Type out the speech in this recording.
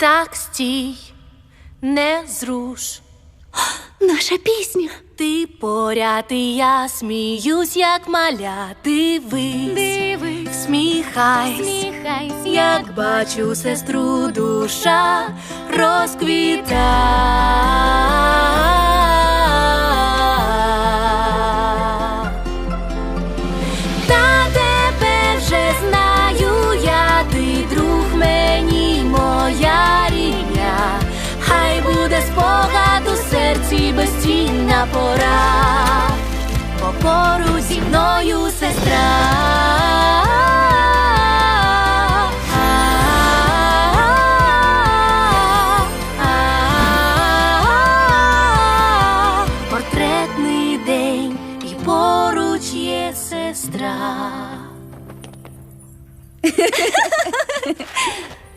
Так стій, не зруш. Наша пісня. Ти поряд, і я сміюсь, як маля. Дивись, Дивись, сміхайсь, сміхайся, як бачу сестру, душа розквіта. і безцінна пора, бо поруч зі мною сестра. Портретний день і поруч є сестра.